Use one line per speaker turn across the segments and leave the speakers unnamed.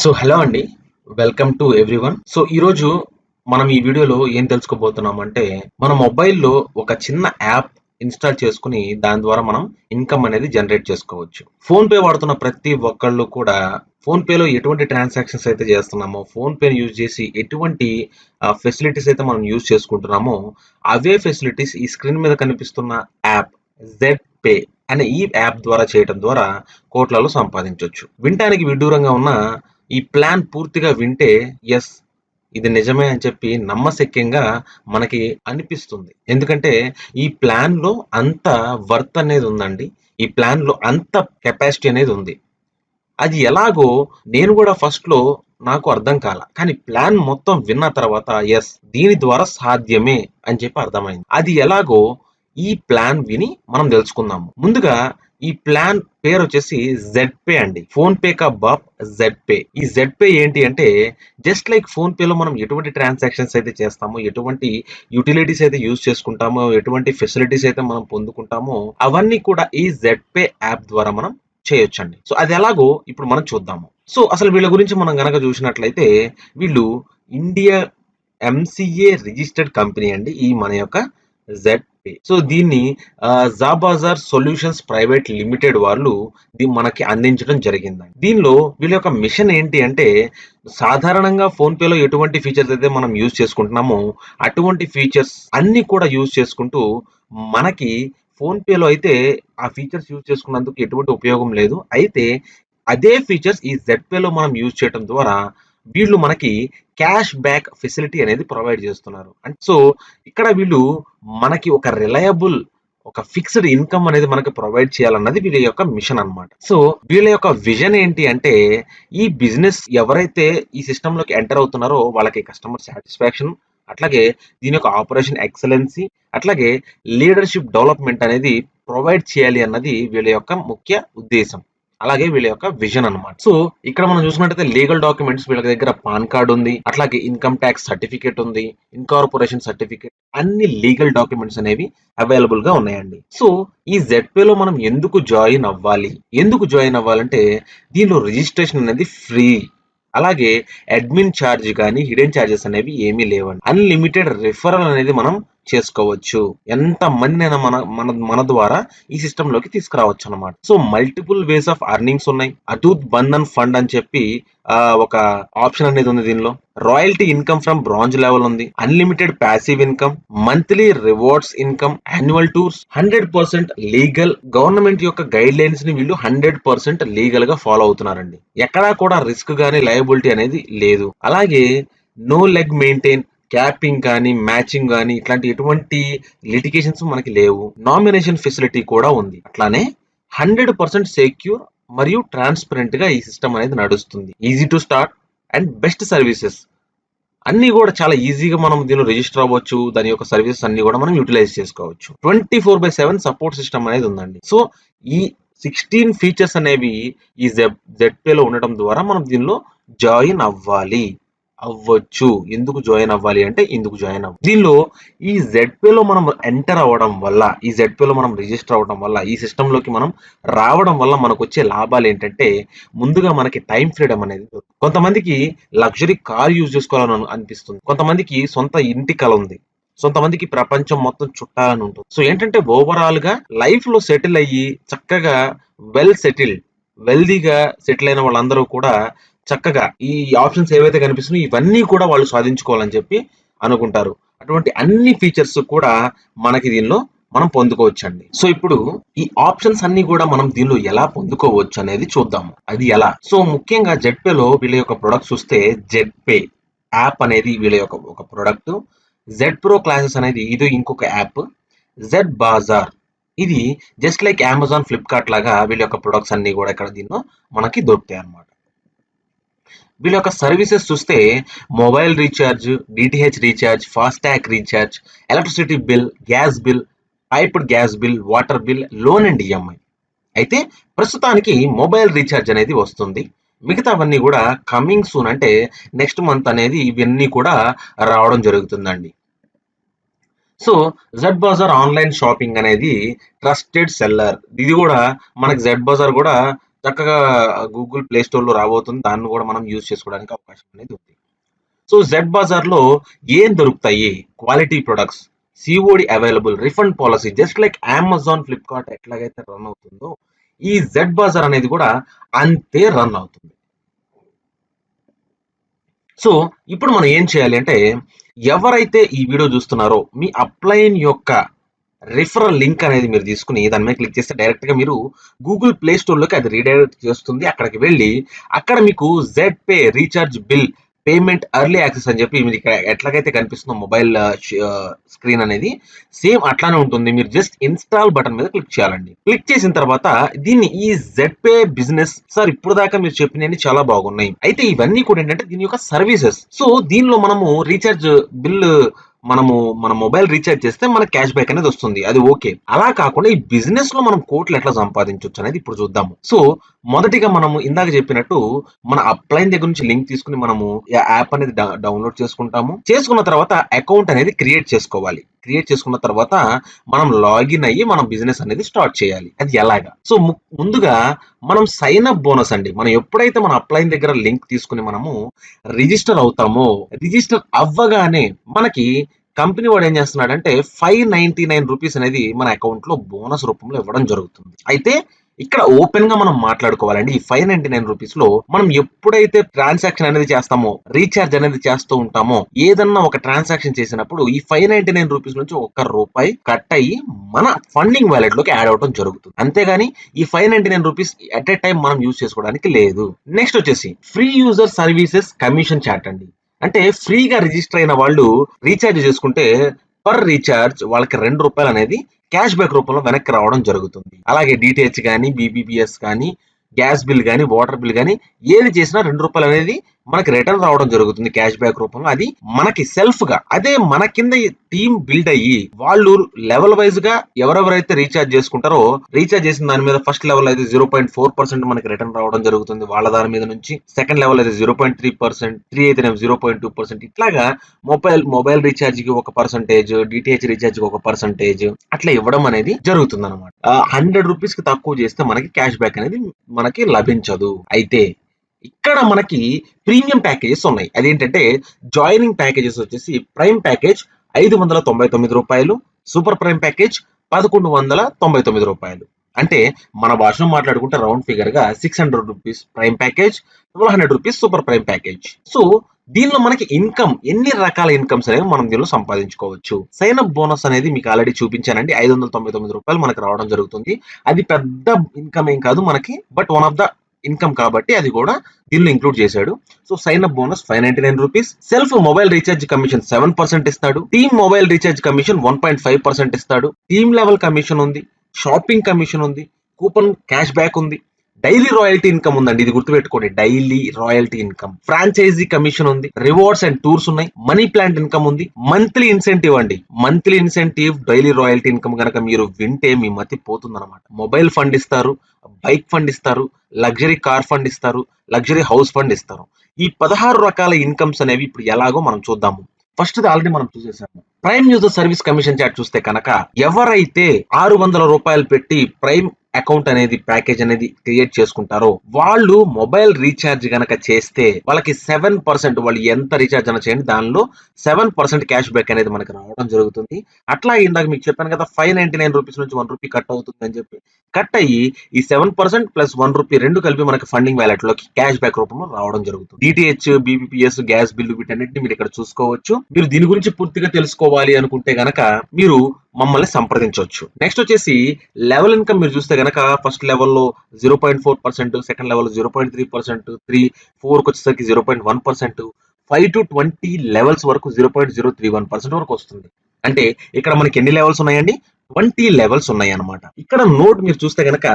So hello అండి. Welcome to everyone so ఈరోజు మనం ఈ వీడియోలో ఏం తెలుసుకోబోతున్నాం అంటే మన మొబైల్లో ఒక చిన్న యాప్ ఇన్స్టాల్ చేసుకుని దాని ద్వారా మనం ఇన్కమ్ అనేది జనరేట్ చేసుకోవచ్చు. ఫోన్ పే వాడుతున్న ప్రతి ఒక్కళ్ళు కూడా ఫోన్ పేలో ఎటువంటి ట్రాన్సాక్షన్స్ అయితే చేస్తున్నామో ఫోన్ యూజ్ చేసి ఎటువంటి ఫెసిలిటీస్ అయితే మనం యూజ్ చేసుకుంటున్నామో అవే ఫెసిలిటీస్ ఈ స్క్రీన్ మీద కనిపిస్తున్న యాప్ జెడ్ పే అనే ఈ యాప్ ద్వారా చేయడం ద్వారా కోట్లలో సంపాదించవచ్చు వినటానికి విడ్డూరంగా ఉన్న ఈ ప్లాన్ పూర్తిగా వింటే ఎస్ ఇది నిజమే అని చెప్పి నమ్మశక్యంగా మనకి అనిపిస్తుంది. ఎందుకంటే ఈ ప్లాన్లో అంత వర్త్ అనేది ఉందండి. ఈ ప్లాన్లో అంత కెపాసిటీ అనేది ఉంది. అది ఎలాగో నేను కూడా ఫస్ట్లో నాకు అర్థం కాల. కానీ ప్లాన్ మొత్తం విన్న తర్వాత ఎస్ దీని ద్వారా సాధ్యమే అని చెప్పి అర్థమైంది. అది ఎలాగో ఈ ప్లాన్ విని మనం తెలుసుకుందాము. ముందుగా ఈ ప్లాన్ పేరు వచ్చేసి జెడ్ పే అండి. ఫోన్ పే కా బాప్? జెడ్ పే ఈ జెడ్ పే ఏంటి అంటే జస్ట్ లైక్ ఫోన్ పేలో మనం ఎటువంటి ట్రాన్సాక్షన్స్ అయితే చేస్తామో ఎటువంటి యూటిలిటీస్ అయితే యూజ్ చేసుకుంటామో ఎటువంటి ఫెసిలిటీస్ అయితే మనం పొందుకుంటామో అవన్నీ కూడా ఈ జెడ్ పే యాప్ ద్వారా మనం చేయొచ్చండి. సో అది ఎలాగో ఇప్పుడు మనం చూద్దాము. సో అసలు వీళ్ళ గురించి మనం గనక చూసినట్లయితే వీళ్ళు ఇండియా ఎంసీఏ రిజిస్టర్డ్ కంపెనీ అండి. ఈ మన యొక్క జెడ్ సో దీన్ని జాబాజార్ సొల్యూషన్స్ ప్రైవేట్ లిమిటెడ్ వాళ్ళు మనకి అందించడం జరిగిందండి. దీనిలో వీళ్ళ యొక్క మిషన్ ఏంటి అంటే సాధారణంగా ఫోన్ పేలో ఎటువంటి ఫీచర్స్ అయితే మనం యూజ్ చేసుకుంటున్నామో అటువంటి ఫీచర్స్ అన్ని కూడా యూజ్ చేసుకుంటూ మనకి ఫోన్ పేలో అయితే ఆ ఫీచర్స్ యూజ్ చేసుకున్నందుకు ఎటువంటి ఉపయోగం లేదు. అయితే అదే ఫీచర్స్ ఈ జెడ్ పేలో మనం యూజ్ చేయడం ద్వారా వీళ్ళు మనకి క్యాష్ బ్యాక్ ఫెసిలిటీ అనేది ప్రొవైడ్ చేస్తున్నారు. అండ్ సో ఇక్కడ వీళ్ళు మనకి ఒక రిలయబుల్ ఒక ఫిక్స్డ్ ఇన్కమ్ అనేది మనకి ప్రొవైడ్ చేయాలన్నది వీళ్ళ యొక్క మిషన్ అన్నమాట. సో వీళ్ళ యొక్క విజన్ ఏంటి అంటే ఈ బిజినెస్ ఎవరైతే ఈ సిస్టంలోకి ఎంటర్ అవుతున్నారో వాళ్ళకి కస్టమర్ సాటిస్ఫాక్షన్ అట్లాగే దీని యొక్క ఆపరేషన్ ఎక్సలెన్సీ అట్లాగే లీడర్షిప్ డెవలప్మెంట్ అనేది ప్రొవైడ్ చేయాలి అన్నది వీళ్ళ యొక్క ముఖ్య ఉద్దేశం. అలాగే వీళ్ళ యొక్క విజన్ అన్నమాట. సో ఇక్కడ మనం చూసినట్టయితే లీగల్ డాక్యుమెంట్స్ వీళ్ళ దగ్గర పాన్ కార్డ్ ఉంది అట్లాగే ఇన్కమ్ ట్యాక్స్ సర్టిఫికేట్ ఉంది ఇన్కార్పొరేషన్ సర్టిఫికేట్ అన్ని లీగల్ డాక్యుమెంట్స్ అనేవి అవైలబుల్గా ఉన్నాయండి. సో ఈ జెడ్పే లో మనం ఎందుకు జాయిన్ అవ్వాలి? ఎందుకు జాయిన్ అవ్వాలంటే దీనిలో రిజిస్ట్రేషన్ అనేది ఫ్రీ. అలాగే అడ్మిన్ ఛార్జ్ కానీ హిడెన్ ఛార్జెస్ అనేవి ఏమీ లేవండి. అన్లిమిటెడ్ రిఫరల్ అనేది మనం చేసుకోవచ్చు. ఎంత మందినైనా మన మన మన ద్వారా ఈ సిస్టమ్లోకి తీసుకురావచ్చు అనమాట so multiple ways of earnings ఉన్నాయి. అటూత్ బంధన్ ఫండ్ అని చెప్పి ఒక ఆప్షన్ అనేది ఉంది దీనిలో. Royalty income from bronze level ఉంది. Unlimited passive income monthly rewards income annual tours. Hundred percent legal government యొక్క గైడ్ లైన్స్ని వీళ్ళు హండ్రెడ్ పర్సెంట్ లీగల్గా ఫాలో అవుతున్నారండి. ఎక్కడా కూడా రిస్క్ గానీ లయబిలిటీ అనేది లేదు. అలాగే నో లెగ్ మెయింటైన్ క్యాపింగ్ కానీ మ్యాచింగ్ కానీ ఇట్లాంటి ఎటువంటి లిటిగేషన్స్ మనకి లేవు. నామినేషన్ ఫెసిలిటీ కూడా ఉంది. అట్లానే హండ్రెడ్ పర్సెంట్ సెక్యూర్ మరియు ట్రాన్స్పరెంట్గా ఈ సిస్టమ్ అనేది నడుస్తుంది. Easy to start and best services అన్ని కూడా చాలా ఈజీగా మనం దీనిలో రిజిస్టర్ అవ్వచ్చు. దాని యొక్క సర్వీసెస్ అన్ని కూడా మనం యూటిలైజ్ చేసుకోవచ్చు. Twenty four by seven support system అనేది ఉందండి. సో ఈ సిక్స్టీన్ ఫీచర్స్ అనేవి ఈ జెడ్ జెడ్ పేలో ఉండటం ద్వారా మనం దీనిలో జాయిన్ అవ్వాలి. అవ్వచ్చు. ఎందుకు జాయిన్ అవ్వాలి అంటే ఎందుకు జాయిన్ అవ్వాలి దీనిలో ఈ జెడ్పేలో మనం ఎంటర్ అవ్వడం వల్ల ఈ జెడ్పేలో మనం రిజిస్టర్ అవ్వడం వల్ల ఈ సిస్టమ్లోకి మనం రావడం వల్ల మనకు వచ్చే లాభాలు ఏంటంటే ముందుగా మనకి టైం ఫ్రీడమ్ అనేది కొంతమందికి లగ్జరీ కార్ యూజ్ చేసుకోవాలని అనిపిస్తుంది. కొంతమందికి సొంత ఇంటి కల ఉంది. కొంతమందికి ప్రపంచం మొత్తం చుట్టాలని ఉంటుంది. సో ఏంటంటే ఓవరాల్గా లైఫ్లో సెటిల్ అయ్యి చక్కగా వెల్ సెటిల్డ్ వెల్దీగా సెటిల్ అయిన వాళ్ళందరూ కూడా చక్కగా ఈ ఆప్షన్స్ ఏవైతే కనిపిస్తున్నాయో ఇవన్నీ కూడా వాళ్ళు సాధించుకోవాలని చెప్పి అనుకుంటారు. అటువంటి అన్ని ఫీచర్స్ కూడా మనకి దీనిలో మనం పొందుకోవచ్చండి. సో ఇప్పుడు ఈ ఆప్షన్స్ అన్ని కూడా మనం దీనిలో ఎలా పొందుకోవచ్చు అనేది చూద్దాము. అది ఎలా? సో ముఖ్యంగా జెడ్పేలో వీళ్ళ యొక్క ప్రొడక్ట్ చూస్తే జెడ్పే యాప్ అనేది వీళ్ళ యొక్క ఒక ప్రొడక్ట్ జెడ్ ప్రో క్లాసెస్ అనేది ఇది ఇంకొక యాప్ జెడ్ బాజార్ ఇది జస్ట్ లైక్ అమెజాన్ ఫ్లిప్కార్ట్ లాగా వీళ్ళ యొక్క ప్రొడక్ట్స్ అన్ని కూడా ఇక్కడ దీనిలో మనకి దొరుకుతాయి అన్నమాట వీళ్ళ యొక్క సర్వీసెస్ చూస్తే mobile recharge DTH recharge FASTag recharge electricity bill gas bill piped gas bill water bill loan and EMI. అయితే ప్రస్తుతానికి మొబైల్ రీఛార్జ్ అనేది వస్తుంది. మిగతావన్నీ కూడా కమింగ్ సూన్ అంటే నెక్స్ట్ మంత్ అనేది ఇవన్నీ కూడా రావడం జరుగుతుందండి. So Z bazaar online shopping అనేది ట్రస్టెడ్ సెల్లర్. ఇది కూడా మనకి జెడ్ బజార్ కూడా చక్కగా గూగుల్ ప్లే స్టోర్లో రాబోతుంది. దాన్ని కూడా మనం యూజ్ చేసుకోవడానికి అవకాశం అనేది ఉంది. సో జెడ్ బజార్లో ఏం దొరుకుతాయి? Quality products COD available refund policy just like Amazon Flipkart ఎట్లాగైతే రన్ అవుతుందో ఈ జెడ్ బజార్ అనేది కూడా అంతే రన్ అవుతుంది. సో ఇప్పుడు మనం ఏం చేయాలి అంటే ఎవరైతే ఈ వీడియో చూస్తున్నారో మీ అప్లైన్ యొక్క రిఫరల్ లింక్ అనేది మీరు తీసుకుని దాని మీద క్లిక్ చేస్తే డైరెక్ట్గా మీరు గూగుల్ ప్లే స్టోర్లోకి అది రీడైరెక్ట్ చేస్తుంది. అక్కడికి వెళ్ళి అక్కడ మీకు Z pay recharge bill payment early access అని చెప్పి మీకు ఇక్కడ ఎట్లాగైతే కనిపిస్తుందో మొబైల్ స్క్రీన్ అనేది సేమ్ అట్లానే ఉంటుంది. మీరు జస్ట్ ఇన్స్టాల్ బటన్ మీద క్లిక్ చేయాలండి. క్లిక్ చేసిన తర్వాత దీన్ని ఈ జెడ్ పే బిజినెస్ సార్ ఇప్పుడు దాకా మీరు చెప్పినవి చాలా బాగున్నాయి. అయితే ఇవన్నీ కూడా ఏంటంటే దీని యొక్క సర్వీసెస్. సో దీనిలో మనము రీఛార్జ్ బిల్ మనము మన మొబైల్ రీఛార్జ్ చేస్తే మన క్యాష్ బ్యాక్ అనేది వస్తుంది. అది ఓకే అలా కాకుండా ఈ బిజినెస్లో మనం కోట్లు ఎట్లా సంపాదించవచ్చు అనేది ఇప్పుడు చూద్దాము. సో మొదటిగా మనము ఇందాక చెప్పినట్టు మన అప్లైన్ దగ్గర నుంచి లింక్ తీసుకుని మనము యాప్ అనేది డౌ- డౌన్లోడ్ చేసుకుంటాము. చేసుకున్న తర్వాత అకౌంట్ అనేది క్రియేట్ చేసుకోవాలి. క్రియేట్ చేసుకున్న తర్వాత మనం లాగిన్ అయ్యి మనం బిజినెస్ అనేది స్టార్ట్ చేయాలి. అది ఎలాగా? సో ముందుగా మనం సైన్ అప్ బోనస్ అండి. మనం ఎప్పుడైతే మన అప్లైన్ దగ్గర లింక్ తీసుకుని మనము రిజిస్టర్ అవుతామో రిజిస్టర్ అవ్వగానే మనకి కంపెనీ వాడు ఏం చేస్తున్నాడంటే ఫైవ్ నైన్టీ నైన్ రూపీస్ అనేది మన అకౌంట్లో బోనస్ రూపంలో ఇవ్వడం జరుగుతుంది. అయితే ఇక్కడ ఓపెన్గా మనం మాట్లాడుకోవాలండి. ఈ ఫైవ్ నైన్టీ నైన్ రూపీస్లో మనం ఎప్పుడైతే ట్రాన్సాక్షన్ అనేది చేస్తామో రీఛార్జ్ అనేది చేస్తూ ఉంటామో ఏదన్నా ఒక ట్రాన్సాక్షన్ చేసినప్పుడు ఈ ఫైవ్ నైన్టీ నైన్ రూపీస్ నుంచి ఒక్క రూపాయి కట్ అయ్యి మన ఫండింగ్ వాలెట్లోకి యాడ్ అవడం జరుగుతుంది. అంతేగాని ఈ five ninety nine rupees at a time మనం యూజ్ చేసుకోవడానికి లేదు. నెక్స్ట్ వచ్చేసి free user services commission chart అండి. అంటే ఫ్రీగా రిజిస్టర్ అయిన వాళ్ళు రీఛార్జ్ చేసుకుంటే పర్ రీఛార్జ్ వాళ్ళకి రెండు రూపాయలు అనేది క్యాష్ బ్యాక్ రూపంలో వెనక్కి రావడం జరుగుతుంది. అలాగే డిటిహెచ్ కానీ బీబీపీఎస్ కానీ గ్యాస్ బిల్ కానీ వాటర్ బిల్ కానీ ఏది చేసినా రెండు రూపాయలు అనేది మనకి రిటర్న్ రావడం జరుగుతుంది క్యాష్ బ్యాక్ రూపంలో. అది మనకి సెల్ఫ్గా అదే మన కింద టీమ్ బిల్డ్ అయ్యి వాళ్ళు లెవెల్ వైజ్గా ఎవరెవరైతే రీఛార్జ్ చేసుకుంటారో రీఛార్జ్ చేసిన దాని మీద ఫస్ట్ లెవెల్ అయితే జీరో పాయింట్ ఫోర్ పర్సెంట్ మనకి రిటర్న్ రావడం జరుగుతుంది. వాళ్ళ దాని మీద నుంచి సెకండ్ లెవెల్ అయితే zero point three percent three అయితే జీరో పాయింట్ టూ పర్సెంట్ ఇట్లాగా మొబైల్ మొబైల్ రీఛార్జ్కి ఒక పర్సంటేజ్ డిటిహెచ్ రీఛార్జ్కి ఒక పర్సంటేజ్ అట్లా ఇవ్వడం అనేది జరుగుతుంది అనమాట హండ్రెడ్ రూపీస్కి తక్కువ చేస్తే మనకి క్యాష్ బ్యాక్ అనేది మనకి లభించదు. అయితే ఇక్కడ మనకి ప్రీమియం ప్యాకేజెస్ ఉన్నాయి. అదేంటంటే జాయినింగ్ ప్యాకేజెస్ వచ్చేసి ప్రైమ్ ప్యాకేజ్ ఐదు వందల తొంభై తొమ్మిది రూపాయలు సూపర్ ప్రైమ్ ప్యాకేజ్ పదకొండు వందల తొంభై తొమ్మిది రూపాయలు. అంటే మన భాషలో మాట్లాడుకుంటే round ఫిగర్గా six hundred rupees prime package twelve hundred rupees super prime package. So దీనిలో మనకి ఇన్కమ్ ఎన్ని రకాల ఇన్కమ్స్ అనేవి మనం దీనిలో సంపాదించుకోవచ్చు. సైన్ అప్ బోనస్ అనేది మీకు ఆల్రెడీ చూపించానండి. ఐదు వందల తొంభై తొమ్మిది రూపాయలు మనకి రావడం జరుగుతుంది. అది పెద్ద ఇన్కమ్ ఏం కాదు మనకి but one of the income కాబట్టి అది కూడా దీనిలో ఇంక్లూడ్ చేశాడు. So sign up bonus five ninety nine rupees self mobile recharge commission seven percent ఇస్తాడు. Team mobile recharge commission one point five percent ఇస్తాడు. టీమ్ లెవెల్ కమిషన్ ఉంది. Shopping commission ఉంది. Coupon cash back ఉంది. Daily royalty income ఉందండి ఇది గుర్తుపెట్టుకోండి. Daily royalty income. Franchise commission ఉంది rewards and tours ఉన్నాయి మనీ ప్లాంట్ ఇన్కమ్ ఉంది మంత్లీ ఇన్సెంటివ్ అండి. Monthly incentive daily royalty income కనుక మీరు వింటే మీ మతి పోతుంది అనమాట మొబైల్ ఫండ్ ఇస్తారు బైక్ ఫండ్ ఇస్తారు లగ్జరీ కార్ ఫండ్ ఇస్తారు లగ్జరీ హౌస్ ఫండ్ ఇస్తారు. ఈ పదహారు రకాల ఇన్కమ్స్ అనేవి ఇప్పుడు ఎలాగో మనం చూద్దాము. ఫస్ట్ ఆల్రెడీ మనం చూసేసాము prime user service commission chart చూస్తే కనుక ఎవరైతే ఆరు వందల రూపాయలు పెట్టి ప్రైమ్ అకౌంట్ అనేది ప్యాకేజ్ అనేది క్రియేట్ చేసుకుంటారో వాళ్ళు మొబైల్ రీఛార్జ్ గనక చేస్తే వాళ్ళకి సెవెన్ పర్సెంట్ వాళ్ళు ఎంత రీఛార్జ్ అయినా చేయండి. దానిలో సెవెన్ పర్సెంట్ క్యాష్ బ్యాక్ అనేది మనకి రావడం జరుగుతుంది. అట్లా ఇందాక మీకు చెప్పాను కదా ఫైవ్ నైన్టీ నైన్ రూపీస్ నుంచి వన్ రూపీ కట్ అవుతుంది అని చెప్పి. కట్ అయ్యి ఈ seven percent plus one rupee రెండు కలిపి మనకి ఫండింగ్ వ్యాలెట్లోకి క్యాష్ బ్యాక్ రూపంలో రావడం జరుగుతుంది. డిటిహెచ్ బీబీపీఎస్ గ్యాస్ బిల్లు వీటన్నిటిని మీరు ఇక్కడ చూసుకోవచ్చు. మీరు దీని గురించి పూర్తిగా తెలుసుకోవాలి అనుకుంటే గనక మీరు మమ్మల్ని సంప్రదించవచ్చు. నెక్స్ట్ వచ్చేసి లెవెల్ ఇన్కమ్ మీరు చూస్తే గనక ఫస్ట్ లెవెల్లో zero point four percent second level zero point three percent three ఫోర్కి వచ్చేసరికి zero point one percent five to twenty levels వరకు zero point zero three one percent వరకు వస్తుంది. అంటే ఇక్కడ మనకి ఎన్ని లెవెల్స్ ఉన్నాయండి? ట్వంటీ లెవెల్స్ ఉన్నాయి అనమాట ఇక్కడ నోట్ మీరు చూస్తే కనుక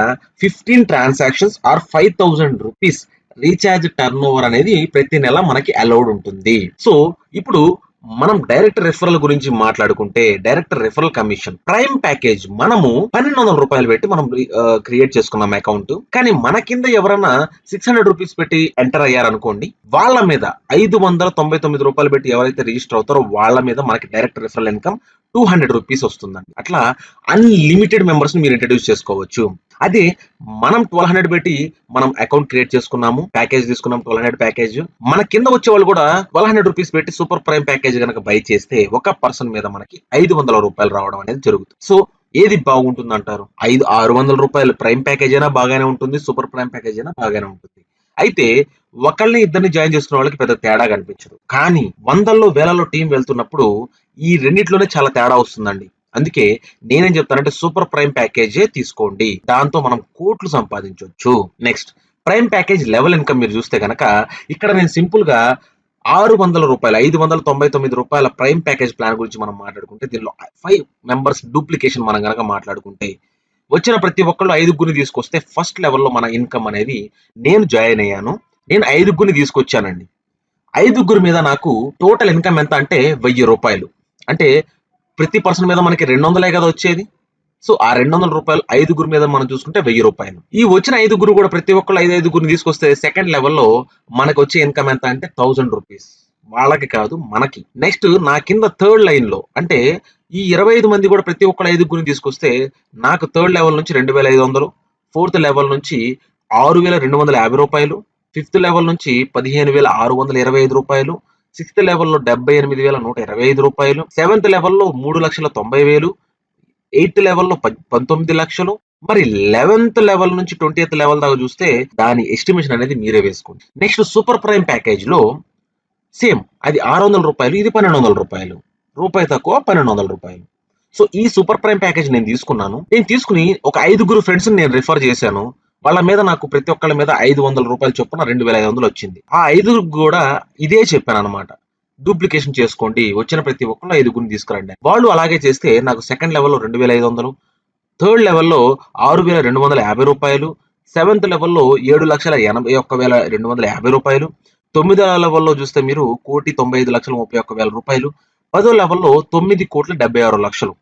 fifteen transactions or five thousand rupees recharge turnover అనేది ప్రతి నెల మనకి అలౌడ్ ఉంటుంది. సో ఇప్పుడు మనం డైరెక్ట్ రెఫరల్ గురించి మాట్లాడుకుంటే direct referral commission prime package మనము పన్నెండు వందల రూపాయలు పెట్టి మనం క్రియేట్ చేసుకున్నాం అకౌంట్ కానీ మన కింద ఎవరైనా సిక్స్ హండ్రెడ్ రూపీస్ పెట్టి ఎంటర్ అయ్యారనుకోండి వాళ్ళ మీద ఐదు వందల తొంభై తొమ్మిది రూపాయలు పెట్టి ఎవరైతే రిజిస్టర్ అవుతారో వాళ్ళ మీద మనకి direct referral income two hundred rupees వస్తుందండి. అట్లా అన్లిమిటెడ్ మెంబర్స్ మీరు ఇంట్రడ్యూస్ చేసుకోవచ్చు. అదే మనం ట్వెల్వ్ హండ్రెడ్ పెట్టి మనం అకౌంట్ క్రియేట్ చేసుకున్నాము ప్యాకేజ్ తీసుకున్నాం ట్వెల్వ్ హండ్రెడ్ ప్యాకేజ్ మన కింద వచ్చే వాళ్ళు కూడా ట్వెల్వ్ హండ్రెడ్ రూపీస్ పెట్టి సూపర్ ప్రైమ్ ప్యాకేజ్ కనుక బై చేస్తే ఒక పర్సన్ మీద మనకి ఐదు వందల రూపాయలు రావడం అనేది జరుగుతుంది. సో ఏది బాగుంటుంది అంటారు ఐదు ఆరు వందల రూపాయలు ప్రైమ్ ప్యాకేజ్ అయినా బాగానే ఉంటుంది సూపర్ ప్రైమ్ ప్యాకేజ్ అయినా బాగానే ఉంటుంది. అయితే ఒకళ్ళని ఇద్దరిని జాయిన్ చేసుకున్న వాళ్ళకి పెద్ద తేడా కనిపించదు. కానీ వందల్లో వేలలో టీం వెళ్తున్నప్పుడు ఈ రెండిట్లోనే చాలా తేడా వస్తుందండి. అందుకే నేనేం చెప్తానంటే సూపర్ ప్రైమ్ ప్యాకేజే తీసుకోండి. దాంతో మనం కోట్లు సంపాదించవచ్చు next prime package level income మీరు చూస్తే గనక ఇక్కడ నేను సింపుల్గా ఆరు వందల రూపాయలు ఐదు వందల తొంభై తొమ్మిది రూపాయల ప్రైమ్ ప్యాకేజ్ ప్లాన్ గురించి మనం మాట్లాడుకుంటే దీనిలో ఫైవ్ మెంబర్స్ డూప్లికేషన్ మనం గనక మాట్లాడుకుంటే వచ్చిన ప్రతి ఒక్కళ్ళు ఐదుగురిని తీసుకొస్తే ఫస్ట్ లెవెల్లో మన ఇన్కమ్ అనేది నేను జాయిన్ అయ్యాను నేను ఐదుగురిని తీసుకొచ్చానండి. ఐదుగురి మీద నాకు టోటల్ ఇన్కమ్ ఎంత అంటే వెయ్యి రూపాయలు. అంటే ప్రతి పర్సన్ మీద మనకి రెండు వందలే కదా వచ్చేది? సో ఆ రెండు వందల రూపాయలు ఐదుగురు మీద మనం చూసుకుంటే వెయ్యి రూపాయలు. ఈ వచ్చిన ఐదుగురు కూడా ప్రతి ఒక్కళ్ళు ఐదు ఐదుగురిని తీసుకొస్తే సెకండ్ లెవెల్లో మనకు వచ్చే ఇన్కమ్ ఎంత అంటే థౌజండ్ రూపీస్ వాళ్ళకి కాదు మనకి. నెక్స్ట్ నా కింద థర్డ్ లైన్లో అంటే ఈ ఇరవై ఐదు మంది కూడా ప్రతి ఒక్కళ్ళు ఐదుగురిని తీసుకొస్తే నాకు థర్డ్ లెవెల్ నుంచి రెండు వేల ఐదు వందలు ఫోర్త్ లెవెల్ నుంచి ఆరు వేల రెండు వందల యాభై రూపాయలు ఫిఫ్త్ లెవెల్ నుంచి పదిహేను వేల ఆరు వందల ఇరవై ఐదు రూపాయలు సిక్స్త్ లెవెల్లో డెబ్బై ఎనిమిది వేల నూట ఇరవై ఐదు రూపాయలు సెవెంత్ లెవెల్లో మూడు లక్షల తొంభై వేలు ఎయిత్ లెవెల్లో పంతొమ్మిది లక్షలు. మరి లెవెన్త్ లెవెల్ నుంచి ట్వంటీ లెవెల్ దాకా చూస్తే దాని ఎస్టిమేషన్ అనేది మీరే వేసుకోండి. నెక్స్ట్ సూపర్ ప్రైమ్ ప్యాకేజ్లో సేమ్ అది ఆరు వందల రూపాయలు ఇది పన్నెండు వందల రూపాయలు. రూపాయి తక్కువ పన్నెండు వందల రూపాయలు. సో ఈ సూపర్ ప్రైమ్ ప్యాకేజ్ నేను తీసుకున్నాను. నేను తీసుకుని ఒక ఐదుగురు ఫ్రెండ్స్ నేను రిఫర్ చేశాను. వాళ్ళ మీద నాకు ప్రతి ఒక్కళ్ళ మీద ఐదు వందల రూపాయలు చొప్పున రెండు వేల ఐదు వందలు వచ్చింది. ఆ ఐదుగురు కూడా ఇదే చెప్పాను అనమాట డూప్లికేషన్ చేసుకోండి. వచ్చిన ప్రతి ఒక్కళ్ళు ఐదుగురిని తీసుకురండి. వాళ్ళు అలాగే చేస్తే నాకు సెకండ్ లెవెల్లో రెండు వేల ఐదు వందలు థర్డ్ లెవెల్లో ఆరు వేల రెండు వందల యాభై రూపాయలు సెవెంత్ లెవెల్లో ఏడు లక్షల ఎనభై ఒక్క వేల రెండు వందల యాభై రూపాయలు తొమ్మిదో లెవెల్లో చూస్తే మీరు కోటి తొంభై ఐదు లక్షల ముప్పై ఒక్క వేల రూపాయలు పదో లెవెల్లో తొమ్మిది కోట్ల డెబ్బై ఆరు లక్షలు.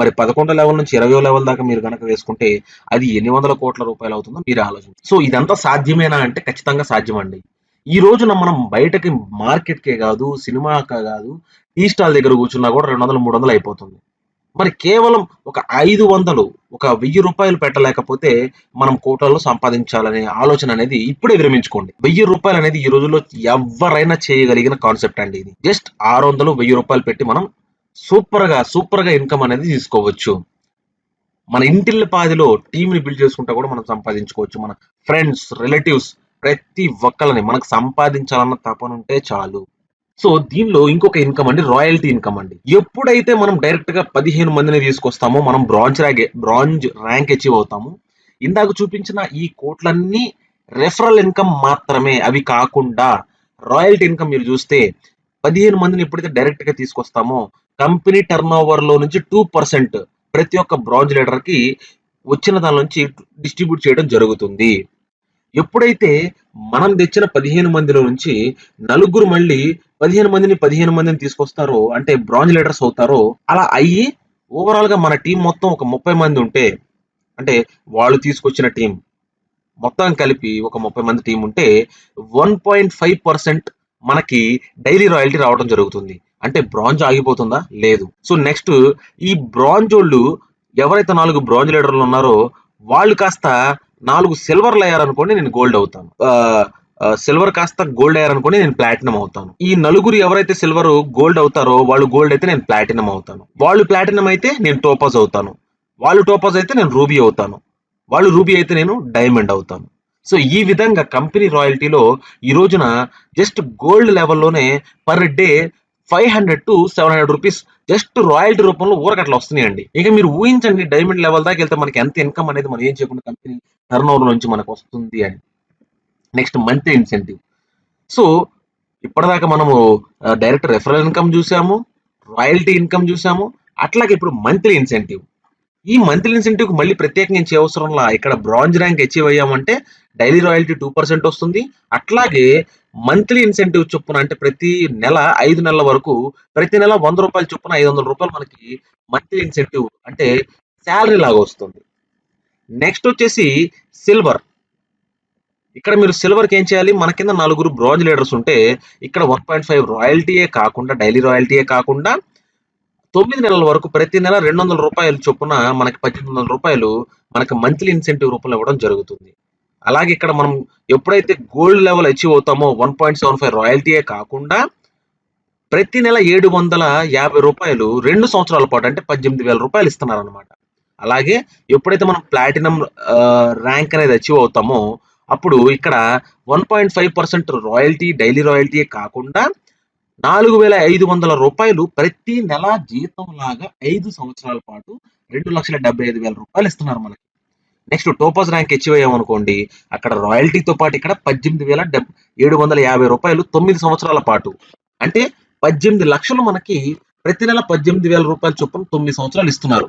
మరి పదకొండో లెవెల్ నుంచి ఇరవై లెవెల్ దాకా మీరు కనుక వేసుకుంటే అది ఎన్ని వందల కోట్ల రూపాయలు అవుతుందో మీరు ఆలోచన సో ఇదంతా సాధ్యమేనా అంటే ఖచ్చితంగా సాధ్యమండి. ఈ రోజున మనం బయటకి మార్కెట్కే కాదు సినిమాకే కాదు టీ స్టాల్ దగ్గర కూర్చున్నా కూడా రెండు వందలు మూడు వందలు అయిపోతుంది. మరి కేవలం ఒక ఐదు వందలు ఒక వెయ్యి రూపాయలు పెట్టలేకపోతే మనం కోట్లలో సంపాదించాలనే ఆలోచన అనేది ఇప్పుడే విరమించుకోండి. వెయ్యి రూపాయలు అనేది ఈ రోజుల్లో ఎవరైనా చేయగలిగిన కాన్సెప్ట్ అండి ఇది. జస్ట్ ఆరు వందలు వెయ్యి రూపాయలు పెట్టి మనం సూపర్గా సూపర్గా సూపర్గా ఇన్కమ్ అనేది తీసుకోవచ్చు. మన ఇంటిల్ల పాదిలో టీంని బిల్డ్ చేసుకుంటా కూడా మనం సంపాదించుకోవచ్చు. మన ఫ్రెండ్స్ రిలేటివ్స్ ప్రతి ఒక్కరిని మనకు సంపాదించాలన్న తపన ఉంటే చాలు. సో దీనిలో ఇంకొక ఇన్కమ్ అండి రాయల్టీ ఇన్కమ్ అండి. ఎప్పుడైతే మనం డైరెక్ట్గా పదిహేను మందిని తీసుకొస్తామో మనం bronze rank bronze rank achieve అవుతాము. ఇందాక చూపించిన ఈ కోట్లన్నీ రెఫరల్ ఇన్కమ్ మాత్రమే అవి కాకుండా రాయల్టీ ఇన్కమ్ మీరు చూస్తే పదిహేను మందిని ఎప్పుడైతే డైరెక్ట్గా తీసుకొస్తామో కంపెనీ టర్న్ ఓవర్లో నుంచి టూ పర్సెంట్ ప్రతి ఒక్క బ్రాంజ్ లీడర్కి వచ్చిన దాని నుంచి డిస్ట్రిబ్యూట్ చేయడం జరుగుతుంది. ఎప్పుడైతే మనం తెచ్చిన పదిహేను మందిలో నుంచి నలుగురు మళ్ళీ పదిహేను మందిని పదిహేను మందిని తీసుకొస్తారో అంటే బ్రాంజ్ లీడర్స్ అవుతారో అలా అయ్యి ఓవరాల్గా మన టీం మొత్తం ఒక ముప్పై మంది ఉంటే అంటే వాళ్ళు తీసుకొచ్చిన టీం మొత్తం కలిపి ఒక ముప్పై మంది టీం ఉంటే వన్ పాయింట్ ఫైవ్ పర్సెంట్ మనకి డైలీ రాయల్టీ రావడం జరుగుతుంది. అంటే బ్రాంజ్ ఆగిపోతుందా? లేదు. సో నెక్స్ట్ ఈ బ్రాంజ్ వాళ్ళు ఎవరైతే నాలుగు బ్రాంజ్ లీడర్లు ఉన్నారో వాళ్ళు కాస్త నాలుగు సిల్వర్లు అయ్యారనుకోండి నేను గోల్డ్ అవుతాను. సిల్వర్ కాస్త గోల్డ్ అయ్యారనుకోండి నేను ప్లాటినం అవుతాను. ఈ నలుగురు ఎవరైతే సిల్వర్ గోల్డ్ అవుతారో వాళ్ళు గోల్డ్ అయితే నేను ప్లాటినం అవుతాను. వాళ్ళు ప్లాటినం అయితే నేను టోపాజ్ అవుతాను. వాళ్ళు టోపాజ్ అయితే నేను రూబీ అవుతాను. వాళ్ళు రూబీ అయితే నేను డైమండ్ అవుతాను. సో ఈ విధంగా కంపెనీ రాయల్టీలో ఈ రోజున just gold లెవెల్లోనే per day five hundred to seven hundred rupees just royalty రూపంలో ఊరకట్లా వస్తున్నాయండి. ఇక మీరు ఊహించండి డైమండ్ లెవెల్ దాకా వెళ్తే మనకి ఎంత ఇన్కమ్ అనేది మనం ఏం చేయకుండా కంపెనీ టర్న్ ఓవర్ నుంచి మనకు వస్తుంది అని. Next monthly incentive. సో ఇప్పటిదాకా మనము డైరెక్ట్ రెఫరల్ ఇన్కమ్ చూసాము రాయల్టీ ఇన్కమ్ చూసాము అట్లాగే ఇప్పుడు మంత్లీ ఇన్సెంటివ్. ఈ మంత్లీ ఇన్సెంటివ్ మళ్ళీ ప్రత్యేకంగా ఇచ్చే చేయవసరంలా? ఇక్కడ బ్రాంజ్ ర్యాంక్ అచీవ్ అయ్యామంటే డైలీ రాయల్టీ టూ పర్సెంట్ వస్తుంది. అట్లాగే మంత్లీ ఇన్సెంటివ్ చొప్పున అంటే ప్రతి నెల ఐదు నెలల వరకు ప్రతి నెల వంద రూపాయలు చొప్పున ఐదు వందల రూపాయలు మనకి మంత్లీ ఇన్సెంటివ్ అంటే శాలరీ లాగా వస్తుంది. నెక్స్ట్ వచ్చేసి సిల్వర్. ఇక్కడ మీరు సిల్వర్కి ఏం చేయాలి? మన కింద నలుగురు బ్రాంజ్ లీడర్స్ ఉంటే ఇక్కడ వన్ పాయింట్ ఫైవ్ రాయల్టీయే కాకుండా డైలీ రాయల్టీయే కాకుండా తొమ్మిది నెలల వరకు ప్రతి నెల రెండు వందల రూపాయలు చొప్పున మనకి పద్దెనిమిది వందల రూపాయలు మనకి మంత్లీ ఇన్సెంటివ్ రూపంలో ఇవ్వడం జరుగుతుంది. అలాగే ఇక్కడ మనం ఎప్పుడైతే గోల్డ్ లెవెల్ అచీవ్ అవుతామో వన్ పాయింట్ సెవెన్ ఫైవ్ రాయల్టీయే కాకుండా ప్రతి నెల ఏడు వందల యాభై రూపాయలు రెండు సంవత్సరాల పాటు అంటే పద్దెనిమిది వేల రూపాయలు ఇస్తున్నారు అనమాట అలాగే ఎప్పుడైతే మనం ప్లాటినం ర్యాంక్ అనేది అచీవ్ అవుతామో అప్పుడు ఇక్కడ one point five percent royalty daily royalty కాకుండా నాలుగు వేల ఐదు వందల రూపాయలు ప్రతి నెల జీతం లాగా ఐదు సంవత్సరాల పాటు రెండు లక్షల డెబ్బై ఐదు వేల రూపాయలు ఇస్తున్నారు మనకి. నెక్స్ట్ టోపస్ ర్యాంక్ అచీవ్ అయ్యామనుకోండి అక్కడ రాయల్టీతో పాటు ఇక్కడ పద్దెనిమిది వేల ఏడు వందల యాభై రూపాయలు తొమ్మిది సంవత్సరాల పాటు. అంటే పద్దెనిమిది లక్షలు మనకి ప్రతి నెల పద్దెనిమిది వేల రూపాయల చొప్పున తొమ్మిది సంవత్సరాలు ఇస్తున్నారు.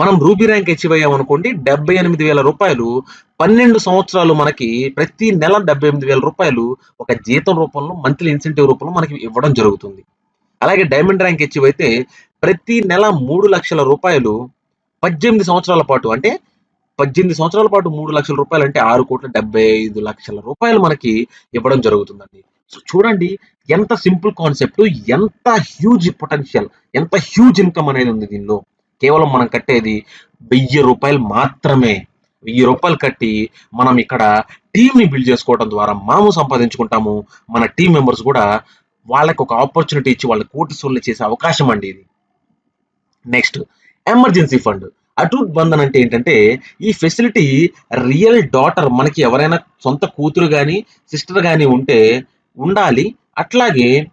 మనం రూబీ ర్యాంక్ అచీవ్ అయ్యామనుకోండి డెబ్బై ఎనిమిది వేల రూపాయలు పన్నెండు సంవత్సరాలు మనకి ప్రతి నెల డెబ్బై ఎనిమిది వేల రూపాయలు ఒక జీతం రూపంలో మంత్లీ ఇన్సెంటివ్ రూపంలో మనకి ఇవ్వడం జరుగుతుంది. అలాగే డైమండ్ ర్యాంక్ అచీవ్ అయితే ప్రతి నెల మూడు లక్షల రూపాయలు పద్దెనిమిది సంవత్సరాల పాటు అంటే పద్దెనిమిది సంవత్సరాల పాటు మూడు లక్షల రూపాయలు అంటే ఆరు కోట్ల డెబ్బై ఐదు లక్షల రూపాయలు మనకి ఇవ్వడం జరుగుతుందండి. సో చూడండి ఎంత సింపుల్ కాన్సెప్ట్ ఎంత హ్యూజ్ పొటెన్షియల్ ఎంత హ్యూజ్ ఇన్కమ్ అనేది ఉంది దీనిలో. కేవలం మనం కట్టేది వెయ్యి రూపాయలు మాత్రమే. వెయ్యి రూపాయలు కట్టి మనం ఇక్కడ టీంని బిల్డ్ చేసుకోవడం ద్వారా మనము సంపాదించుకుంటాము. మన టీం మెంబర్స్ కూడా వాళ్ళకి ఒక ఆపర్చునిటీ ఇచ్చి వాళ్ళ కోటి చేసే అవకాశం అండి ఇది. Next emergency fund. Atoot Bandhan అంటే ఏంటంటే ఈ ఫెసిలిటీ రియల్ డాటర్ మనకి ఎవరైనా సొంత కూతురు కానీ సిస్టర్ కానీ ఉంటే ఉండాలి. అట్లాగే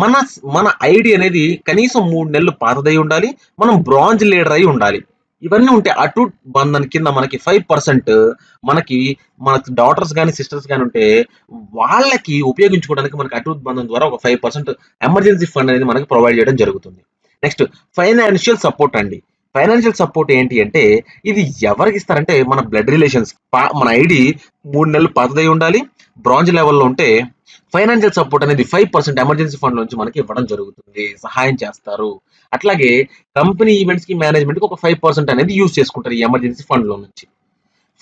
మన మన ఐడి అనేది కనీసం మూడు నెలలు పాతదై ఉండాలి మనం బ్రాంజ్ లీడర్ అయి ఉండాలి. ఇవన్నీ ఉంటే అటు బంధన్ కింద మనకి ఫైవ్ పర్సెంట్ మనకి మన డాటర్స్ కానీ సిస్టర్స్ కానీ ఉంటే వాళ్ళకి ఉపయోగించుకోవడానికి మనకి అటు బంధన్ ద్వారా ఒక ఫైవ్ పర్సెంట్ ఎమర్జెన్సీ ఫండ్ అనేది మనకి ప్రొవైడ్ చేయడం జరుగుతుంది. నెక్స్ట్ ఫైనాన్షియల్ సపోర్ట్ అండి. ఫైనాన్షియల్ సపోర్ట్ ఏంటి అంటే ఇది ఎవరికి ఇస్తారంటే మన బ్లడ్ రిలేషన్స్. మన ఐడి మూడు నెలలు పాతదై ఉండాలి బ్రాంజ్ లెవెల్లో ఉంటే ఫైనాన్షియల్ సపోర్ట్ అనేది ఫైవ్ పర్సెంట్ ఎమర్జెన్సీ ఫండ్ నుంచి మనకి ఇవ్వడం జరుగుతుంది. సహాయం చేస్తారు. అట్లాగే కంపెనీ ఈవెంట్స్కి మేనేజ్మెంట్కి ఒక ఫైవ్ పర్సెంట్ అనేది యూజ్ చేసుకుంటారు ఈ ఎమర్జెన్సీ ఫండ్లో నుంచి.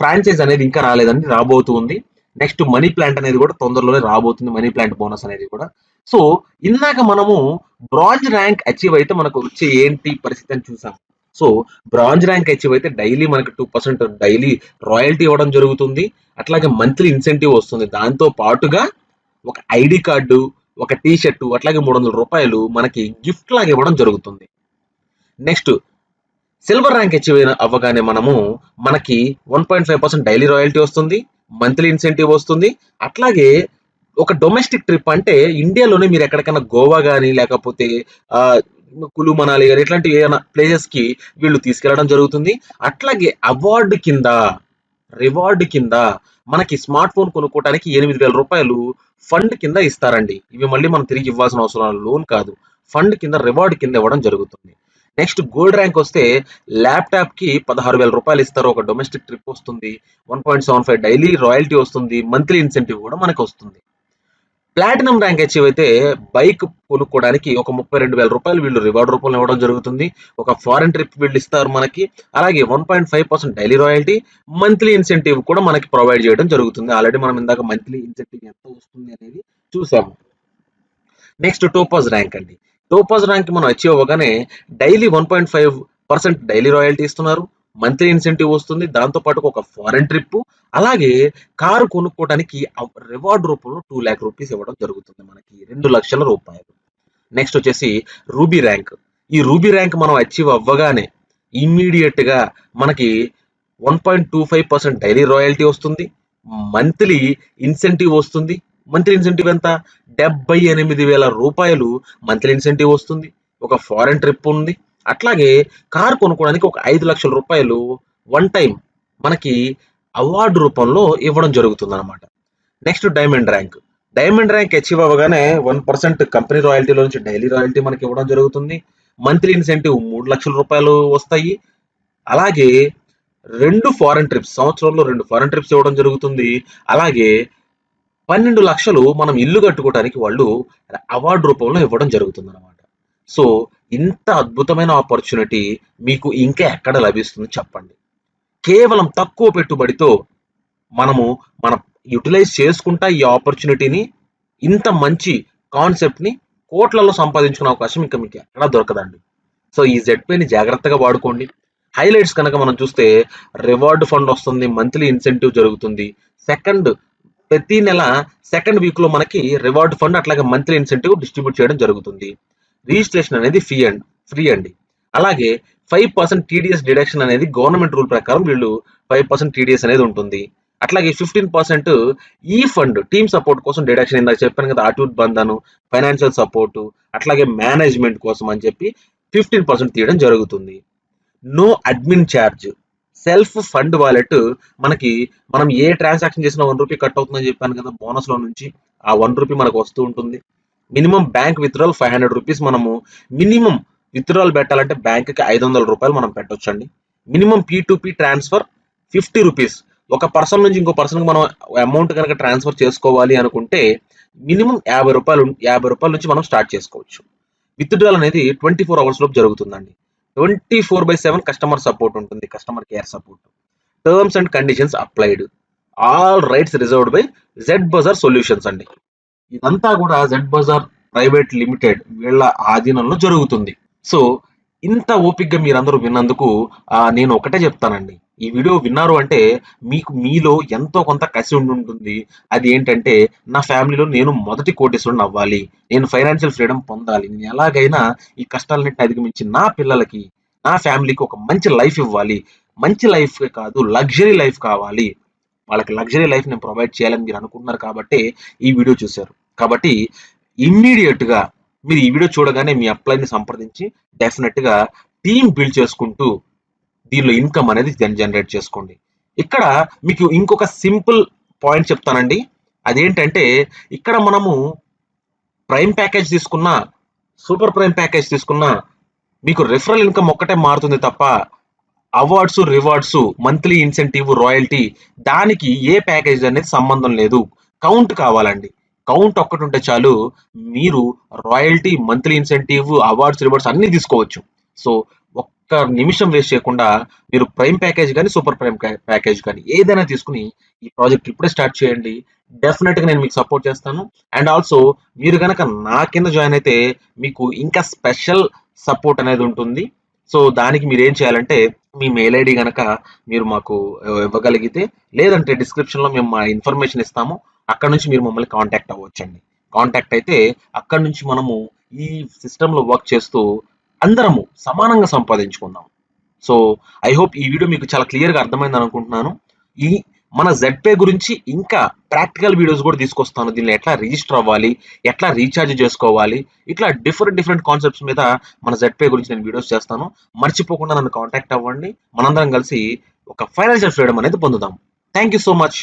ఫ్రాంచైజ్ అనేది ఇంకా రాలేదండి రాబోతుంది. నెక్స్ట్ మనీ ప్లాంట్ అనేది కూడా తొందరలోనే రాబోతుంది మనీ ప్లాంట్ బోనస్ అనేది కూడా. సో ఇందాక మనము బ్రాంజ్ ర్యాంక్ అచీవ్ అయితే మనకు వచ్చే ఏంటి పరిస్థితి అని చూసాం. సో బ్రాంజ్ ర్యాంక్ అచీవ్ అయితే డైలీ మనకి టూ పర్సెంట్ డైలీ రాయల్టీ ఇవ్వడం జరుగుతుంది. అట్లాగే మంత్లీ ఇన్సెంటివ్ వస్తుంది. దాంతో పాటుగా ఒక ఐడి కార్డు ఒక టీ షర్టు అట్లాగే మూడు వందల రూపాయలు మనకి గిఫ్ట్ లాగా ఇవ్వడం జరుగుతుంది. నెక్స్ట్ సిల్వర్ ర్యాంక్ అచీవ్ అవ్వగానే మనము మనకి one point five percent daily royalty వస్తుంది మంత్లీ ఇన్సెంటివ్ వస్తుంది అట్లాగే ఒక డొమెస్టిక్ ట్రిప్ అంటే ఇండియాలోనే మీరు ఎక్కడికైనా గోవా కానీ లేకపోతే కులు మనాలి కానీ ఇట్లాంటి ఏమైనా ప్లేసెస్కి వీళ్ళు తీసుకెళ్ళడం జరుగుతుంది. అట్లాగే అవార్డు కింద రివార్డ్ కింద మనకి స్మార్ట్ ఫోన్ కొనుక్కోవడానికి ఎనిమిది వేల రూపాయలు ఫండ్ కింద ఇస్తారండి. ఇవి మళ్ళీ మనం తిరిగి ఇవ్వాల్సిన అవసరం లోన్ కాదు. ఫండ్ కింద రివార్డ్ కింద ఇవ్వడం జరుగుతుంది. నెక్స్ట్ గోల్డ్ ర్యాంక్ వస్తే ల్యాప్టాప్కి పదహారు వేల రూపాయలు ఇస్తారు. ఒక డొమెస్టిక్ ట్రిప్ వస్తుంది. One point seven five daily royalty వస్తుంది. మంత్లీ ఇన్సెంటివ్ కూడా మనకు వస్తుంది. ప్లాటినం ర్యాంక్ అచీవ్ అయితే బైక్ కొనుక్కోవడానికి ఒక ముప్పై రెండు వేల రూపాయలు వీళ్ళు రివార్డ్ రూపంలో ఇవ్వడం జరుగుతుంది. ఒక ఫారెన్ ట్రిప్ వీళ్ళు ఇస్తారు మనకి. అలాగే one point five percent daily royalty monthly incentive కూడా మనకి ప్రొవైడ్ చేయడం జరుగుతుంది. ఆల్రెడీ మనం ఇందాక మంత్లీ ఇన్సెంటివ్ ఎంత వస్తుంది అనేది చూసాము. నెక్స్ట్ టోపాజ్ ర్యాంక్ అండి. టోపాజ్ ర్యాంక్ మనం అచీవ్ అవ్వగానే daily one point five percent daily royalty ఇస్తున్నారు. మంత్లీ ఇన్సెంటివ్ వస్తుంది. దాంతో పాటు ఒక ఫారెన్ ట్రిప్ అలాగే కారు కొనుక్కోవడానికి రివార్డ్ రూపంలో టూ ల్యాక్ రూపీస్ ఇవ్వడం జరుగుతుంది మనకి. రెండు లక్షల రూపాయలు. నెక్స్ట్ వచ్చేసి రూబీ ర్యాంక్. ఈ రూబీ ర్యాంక్ మనం అచీవ్ అవ్వగానే ఇమ్మీడియట్గా మనకి one point two five percent daily royalty వస్తుంది. మంత్లీ ఇన్సెంటివ్ వస్తుంది. మంత్లీ ఇన్సెంటివ్ ఎంత? డెబ్బై ఎనిమిది వేల రూపాయలు మంత్లీ ఇన్సెంటివ్ వస్తుంది. ఒక ఫారెన్ ట్రిప్ ఉంది. అట్లాగే కార్ కొనుక్కోవడానికి ఒక ఐదు లక్షల రూపాయలు వన్ టైం మనకి అవార్డు రూపంలో ఇవ్వడం జరుగుతుంది అనమాట next diamond rank diamond rank achieve అవ్వగానే వన్ పర్సెంట్ కంపెనీ రాయల్టీలో నుంచి డైలీ రాయల్టీ మనకి ఇవ్వడం జరుగుతుంది. మంత్లీ ఇన్సెంటివ్ మూడు లక్షల రూపాయలు వస్తాయి. అలాగే రెండు ఫారెన్ ట్రిప్స్ సంవత్సరంలో రెండు ఫారెన్ ట్రిప్స్ ఇవ్వడం జరుగుతుంది. అలాగే పన్నెండు లక్షలు మనం ఇల్లు కట్టుకోవడానికి వాళ్ళు అవార్డు రూపంలో ఇవ్వడం జరుగుతుంది అనమాట సో ఇంత అద్భుతమైన ఆపర్చునిటీ మీకు ఇంకా ఎక్కడ లభిస్తుంది చెప్పండి. కేవలం తక్కువ పెట్టుబడితో మనము మన యూటిలైజ్ చేసుకుంటా ఈ ఆపర్చునిటీని ఇంత మంచి కాన్సెప్ట్ని కోట్లలో సంపాదించుకునే అవకాశం ఇంకా మీకు ఎక్కడా దొరకదండి. సో ఈ జెడ్పేని జాగ్రత్తగా వాడుకోండి. హైలైట్స్ కనుక మనం చూస్తే రివార్డ్ ఫండ్ వస్తుంది మంత్లీ ఇన్సెంటివ్ జరుగుతుంది. సెకండ్ ప్రతి నెల సెకండ్ వీక్లో మనకి రివార్డ్ ఫండ్ అట్లాగే మంత్లీ ఇన్సెంటివ్ డిస్ట్రిబ్యూట్ చేయడం జరుగుతుంది. రిజిస్ట్రేషన్ అనేది ఫీ అండ్ ఫ్రీ అండి. అలాగే ఫైవ్ పర్సెంట్ టీడీఎస్ డిడక్షన్ అనేది గవర్నమెంట్ రూల్ ప్రకారం వీళ్ళు ఫైవ్ పర్సెంట్ టీడీఎస్ అనేది ఉంటుంది. అట్లాగే ఫిఫ్టీన్ పర్సెంట్ ఈ ఫండ్ టీమ్ సపోర్ట్ కోసం డిడక్షన్ ఇందాక చెప్పాను కదా అటూట్ బంధను ఫైనాన్షియల్ సపోర్ట్ అట్లాగే మేనేజ్మెంట్ కోసం అని చెప్పి ఫిఫ్టీన్ పర్సెంట్ తీయడం జరుగుతుంది. No admin charge self fund wallet మనకి మనం ఏ ట్రాన్సాక్షన్ చేసినా వన్ రూపీ కట్ అవుతుందని చెప్పాను కదా బోనస్లో నుంచి ఆ వన్ రూపీ మనకు వస్తూ ఉంటుంది. Minimum bank withdrawal five hundred rupees మనము మినిమం విత్డ్రాల్ పెట్టాలంటే బ్యాంక్కి ఐదు వందల రూపాయలు మనం పెట్టొచ్చండి. Minimum P to P transfer fifty rupees. ఒక పర్సన్ నుంచి ఇంకో పర్సన్కి మనం అమౌంట్ కనుక ట్రాన్స్ఫర్ చేసుకోవాలి అనుకుంటే మినిమం యాభై రూపాయలు యాభై రూపాయల నుంచి మనం స్టార్ట్ చేసుకోవచ్చు. విత్డ్రాల్ అనేది ట్వంటీ ఫోర్ అవర్స్ లోపు జరుగుతుందండి. Twenty four by seven customer support ఉంటుంది customer care support terms and conditions applied all rights reserved by Z bazaar solutions అండి. ఇదంతా కూడా జెడ్ బజార్ ప్రైవేట్ లిమిటెడ్ వీళ్ళ ఆధీనంలో జరుగుతుంది. సో ఇంత ఓపిక్గా మీరందరూ విన్నందుకు నేను ఒకటే చెప్తానండి. ఈ వీడియో విన్నారు అంటే మీకు మీలో ఎంతో కొంత కసి ఉండి ఉంటుంది అది ఏంటంటే నా ఫ్యామిలీలో నేను మొదటి కోటేశ్వరుని అవ్వాలి. నేను ఫైనాన్షియల్ ఫ్రీడమ్ పొందాలి. నేను ఎలాగైనా ఈ కష్టాలన్నింటిని అధిగమించి నా పిల్లలకి నా ఫ్యామిలీకి ఒక మంచి లైఫ్ ఇవ్వాలి. మంచి లైఫ్ కాదు లగ్జరీ లైఫ్ కావాలి. వాళ్ళకి లగ్జరీ లైఫ్ నేను ప్రొవైడ్ చేయాలని మీరు అనుకుంటున్నారు కాబట్టి ఈ వీడియో చూశారు. కాబట్టి ఇమ్మీడియట్గా మీరు ఈ వీడియో చూడగానే మీ అప్లైని సంప్రదించి డెఫినెట్గా టీం టీమ్ బిల్డ్ చేసుకుంటూ దీనిలో ఇన్కమ్ అనేది జనరేట్ చేసుకోండి. ఇక్కడ మీకు ఇంకొక సింపుల్ పాయింట్ చెప్తానండి. అదేంటంటే ఇక్కడ మనము ప్రైమ్ ప్యాకేజ్ తీసుకున్న సూపర్ ప్రైమ్ ప్యాకేజ్ తీసుకున్న మీకు రిఫరల్ ఇన్కమ్ ఒక్కటే మారుతుంది తప్ప awards rewards monthly incentive royalty దానికి ఏ ప్యాకేజ్ అనేది సంబంధం లేదు. కౌంట్ కావాలండి. కౌంట్ ఒక్కటి ఉంటే చాలు మీరు royalty monthly incentive awards rewards అన్ని తీసుకోవచ్చు. సో ఒక్క నిమిషం వేస్ట్ చేయకుండా మీరు ప్రైమ్ ప్యాకేజ్ కానీ సూపర్ ప్రైమ్ ప్యాకేజ్ కానీ ఏదైనా తీసుకుని ఈ ప్రాజెక్ట్ ఇప్పుడే స్టార్ట్ చేయండి. డెఫినెట్గా నేను మీకు సపోర్ట్ చేస్తాను. అండ్ ఆల్సో మీరు కనుక నా కింద జాయిన్ అయితే మీకు ఇంకా స్పెషల్ సపోర్ట్ అనేది ఉంటుంది. సో దానికి మీరు ఏం చేయాలంటే మీ మెయిల్ ఐడి కనుక మీరు మాకు ఇవ్వగలిగితే లేదంటే డిస్క్రిప్షన్లో మేము మా ఇన్ఫర్మేషన్ ఇస్తాము. అక్కడ నుంచి మీరు మమ్మల్ని కాంటాక్ట్ అవ్వచ్చండి. కాంటాక్ట్ అయితే అక్కడ నుంచి మనము ఈ సిస్టంలో వర్క్ చేస్తూ అందరము సమానంగా సంపాదించుకుందాం. సో ఐ హోప్ ఈ వీడియో మీకు చాలా క్లియర్గా అర్థమైంది అనుకుంటున్నాను. ఈ మన జెడ్పే గురించి ఇంకా ప్రాక్టికల్ వీడియోస్ కూడా తీసుకొస్తాను. దీనిలో ఎట్లా రిజిస్టర్ అవ్వాలి ఎట్లా రీఛార్జ్ చేసుకోవాలి ఇట్లా డిఫరెంట్ డిఫరెంట్ కాన్సెప్ట్స్ మీద మన జెడ్పే గురించి నేను వీడియోస్ చేస్తాను. మర్చిపోకుండా నన్ను కాంటాక్ట్ అవ్వండి. మనందరం కలిసి ఒక ఫైనాన్షియల్ ఫ్రీడమ్ అనేది పొందుదాం. Thank you so much